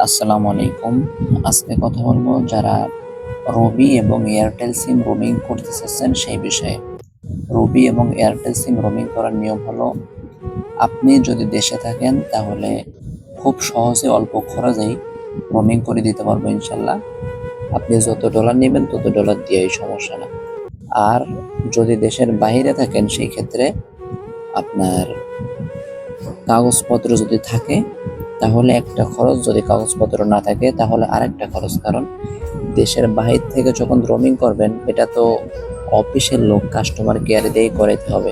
আসসালামু আলাইকুম। আজকে কথা বলব যারা রবি এবং এয়ারটেল সিম রোমিং করতে চাচ্ছেন সেই বিষয়ে। রবি এবং এয়ারটেল সিম রোমিং করার নিয়ম হলো, আপনি যদি দেশে থাকেন তাহলে খুব সহজে অল্প খরচেই রোমিং করে দিতে পারব ইনশাল্লাহ। আপনি যত ডলার নেবেন তত ডলার দিয়ে সমস্যা না। আর যদি দেশের বাইরে থাকেন সেই ক্ষেত্রে আপনার কাগজপত্র যদি থাকে তাহলে একটা খরচ যদি কাগজপত্র না থাকে, তাহলে আরেকটা খরচ। কারণ দেশের বাহির থেকে যখন রোমিং করবেন, এটা তো অফিসের লোক কাস্টমার কেয়ারে দিয়েই করাইতে হবে।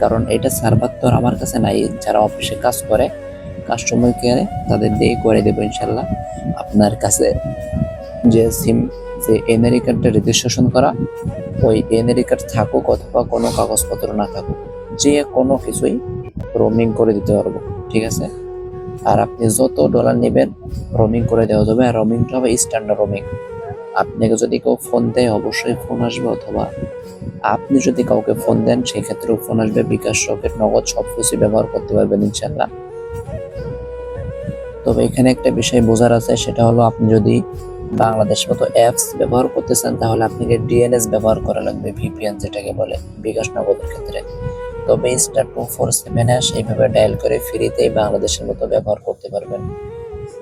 কারণ এটা সার্ভার তো আমার কাছে নাই, যারা অফিসে কাজ করে কাস্টমার কেয়ারে তাদের দিয়ে করে দেবো ইনশাল্লাহ। আপনার কাছে যে সিম যে এনআরই কার্ডটা রেজিস্ট্রেশন করা, ওই এনআরই কার্ড থাকুক অথবা কোনো কাগজপত্র না থাকুক, যে কোনো কিছুই রোমিং করে দিতে পারব, ঠিক আছে? আর আপনি যত ডলার নেবেন রোমিং করে দেওয়া যাবে। আর রোমিংটা হবে স্ট্যান্ডার্ড রোমিং আপনাকে যদি কেউ ফোন দেয়, অবশ্যই ফোন আসবে অথবা আপনি যদি কাউকে ফোন দেন সেই ক্ষেত্রেও ফোন আসবে। বিকাশ রকেট নগদ সব কিছু ব্যবহার করতে পারবেন ইনশাল্লাহ তবে এখানে একটা বিষয় বোঝার আছে, সেটা হলো আপনি যদি বাংলাদেশ মতো অ্যাপস ব্যবহার করতে চান, তাহলে আপনাকে ডিএনএস ব্যবহার করা লাগবে ভিপিএন যেটাকে বলে, বিকাশ নগদের ক্ষেত্রে। তবে star two four seven hash এইভাবে ডায়াল করে ফ্রিতেই বাংলাদেশের মতো ব্যবহার করতে পারবেন।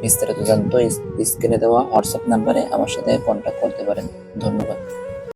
বিস্তারিত জানতে স্ক্রিনে দেওয়া হোয়াটসঅ্যাপ নাম্বারে আমার সাথে কন্ট্যাক্ট করতে পারেন। ধন্যবাদ।